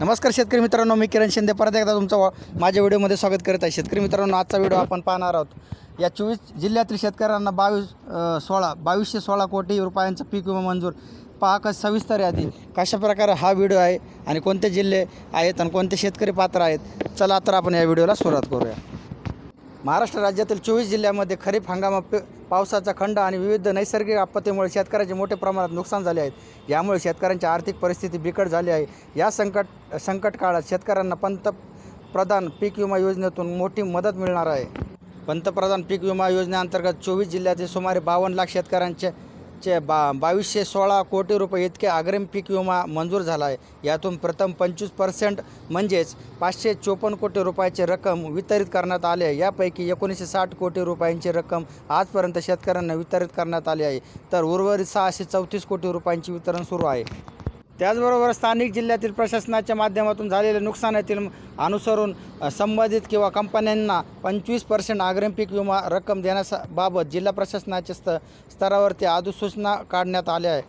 नमस्कार शेतकरी मित्रांनो मी किरण शिंदे. परत एकदा तुमचं माझ्या व्हिडिओमध्ये स्वागत करत आहे. शेतकरी मित्रांनो आजचा व्हिडिओ आपण पाहणार आहोत. या चोवीस जिल्ह्यातील शेतकऱ्यांना बावीस सोळा बावीसशे सोळा कोटी रुपयांचं पीक विमा मंजूर. पहा कसं सविस्तर यादी. कशा प्रकारे हा व्हिडिओ आहे आणि कोणते जिल्हे आहेत आणि कोणते शेतकरी पात्र आहेत. चला तर आपण या व्हिडिओला सुरुवात करूया. महाराष्ट्र राज्यातील चोवीस जिल्ह्यामध्ये खरीप हंगामा पे पावसाचा खंड आणि विविध नैसर्गिक आपत्तीमुळे शेतकऱ्याचे मोठ्या प्रमाणात नुकसान झाले आहेत यामुळे शेतकऱ्यांची आर्थिक परिस्थिती बिकट झाली आहे. या संकट संकट काळात शेतकऱ्यांना पंतप्रधान पीक विमा योजनेतून मोठी मदत मिळणार आहे. पंतप्रधान पीक विमा योजनेअंतर्गत चोवीस जिल्ह्यातील सुमारे बावन्न लाख शेतकऱ्यांचे चे बा बावीसशे सोळा कोटी रुपये इतके अग्रिम पीक विमा मंजूर झाला आहे यातून प्रथम पंचवीस पर्सेंट म्हणजेच पाचशे चोपन्न कोटी रुपयाची रक्कम वितरित करण्यात आली आहे. यापैकी एकोणीसशे साठ कोटी रुपयांची रक्कम आजपर्यंत शेतकऱ्यांना वितरित करण्यात आली आहे. तर उर्वरित सहाशे चौतीस कोटी रुपयांचे वितरण सुरू आहे. त्याचबरोबर स्थानिक जिल्ह्यातील प्रशासनाच्या माध्यमातून झालेल्या नुकसानातील अनुसरून संबंधित किंवा कंपन्यांना पंचवीस पर्सेंट अग्रिम पीक विमा रक्कम देण्याबाबत जिल्हा प्रशासनाच्या स्त स्तरावरती अधिसूचना काढण्यात आल्या आहे.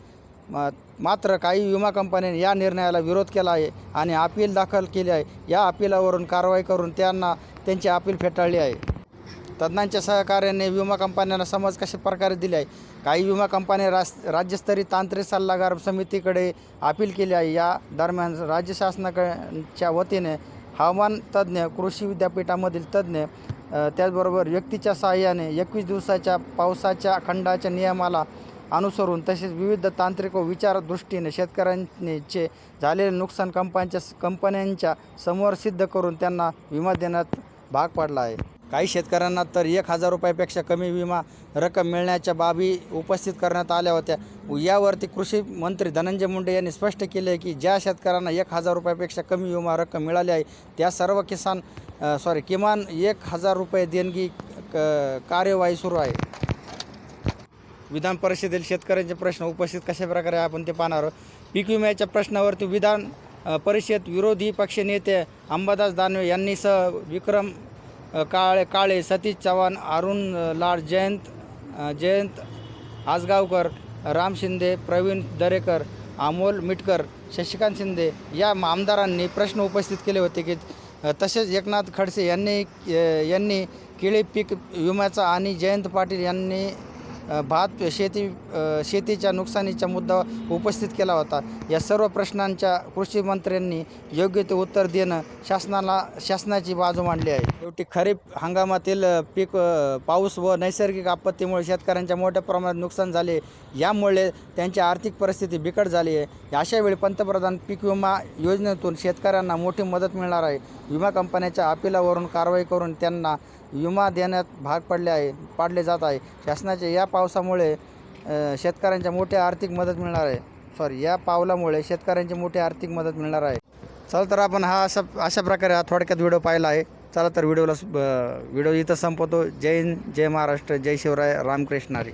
म- मात्र काही विमा कंपन्यांनी या निर्णयाला विरोध केला आहे आणि अपील दाखल केली आहे. या अपिलावरून कारवाई करून त्यांना त्यांची अपील फेटाळली आहे. तज्ज्ञांच्या सहकार्याने विमा कंपन्यांना समज कशा प्रकारे दिले आहे? काही विमा कंपन्या रास राज्यस्तरीय तांत्रिक सल्लागार समितीकडे अपील केली आहे. या दरम्यान राज्य शासनाच्या वतीने हवामान तज्ज्ञ कृषी विद्यापीठामधील तज्ज्ञ त्याचबरोबर व्यक्तीच्या सहाय्याने एकवीस दिवसाच्या पावसाच्या खंडाच्या नियमाला अनुसरून तसेच विविध तांत्रिक व विचारदृष्टीने शेतकऱ्यांचे झालेले नुकसान कंपन्यांच्या कंपन्यांच्या समोर सिद्ध करून त्यांना विमा देण्यात भाग पाडला आहे. काही शेतकऱ्यांना तर एक हजार रुपयापेक्षा कमी विमा रक्कम मिळण्याच्या बाबी उपस्थित करण्यात आल्या होत्या. यावरती कृषी मंत्री धनंजय मुंडे यांनी स्पष्ट केले आहे की ज्या शेतकऱ्यांना एक हजार रुपयापेक्षा कमी विमा रक्कम मिळाली आहे त्या सर्व किसान सॉरी किमान एक हजार रुपये देणगी क- कार्यवाही सुरू आहे. विधान परिषदेतील शेतकऱ्यांचे प्रश्न उपस्थित कशा प्रकारे आपण ते पाहणार आहोत? पीक विम्याच्या प्रश्नावरती विधान परिषद विरोधी पक्षनेते अंबादास दानवे यांनी सह विक्रम काळे काळे सतीश चव्हाण अरुण लाड जयंत जयंत आसगावकर राम शिंदे प्रवीण दरेकर अमोल मिटकर शशिकांत शिंदे या आमदारांनी प्रश्न उपस्थित केले होते की तसेच एकनाथ खडसे यांनी यांनी केळी पीक विम्याचा आणि जयंत पाटील यांनी भात शेती शेतीच्या नुकसानीचा मुद्दा उपस्थित केला होता. या सर्व प्रश्नांच्या कृषी मंत्र्यांनी योग्य ते उत्तर देणं शासनाला शासनाची बाजू मांडली आहे. शेवटी खरीप हंगामातील पीक पाऊस व नैसर्गिक आपत्तीमुळे शेतकऱ्यांच्या मोठ्या प्रमाणात नुकसान झाले. यामुळे त्यांची आर्थिक परिस्थिती बिकट झाली आहे. अशावेळी पंतप्रधान पीक विमा योजनेतून शेतकऱ्यांना मोठी मदत मिळणार आहे. विमा कंपन्याच्या अपिलावरून कारवाई करून त्यांना विमा देण्यात भाग पडले आहे पाडले जात आहे. शासनाच्या या पावसामुळे शेतकऱ्यांच्या मोठ्या आर्थिक मदत मिळणार आहे. सॉरी या पावलामुळे शेतकऱ्यांची मोठी आर्थिक मदत मिळणार आहे. चला तर आपण हा अशा अशा प्रकारे हा थोडक्यात व्हिडिओ पाहिला आहे. चला तर व्हिडिओला व्हिडिओ इथं संपवतो. जय हिंद जय महाराष्ट्र जय शिवराय रामकृष्ण हरी.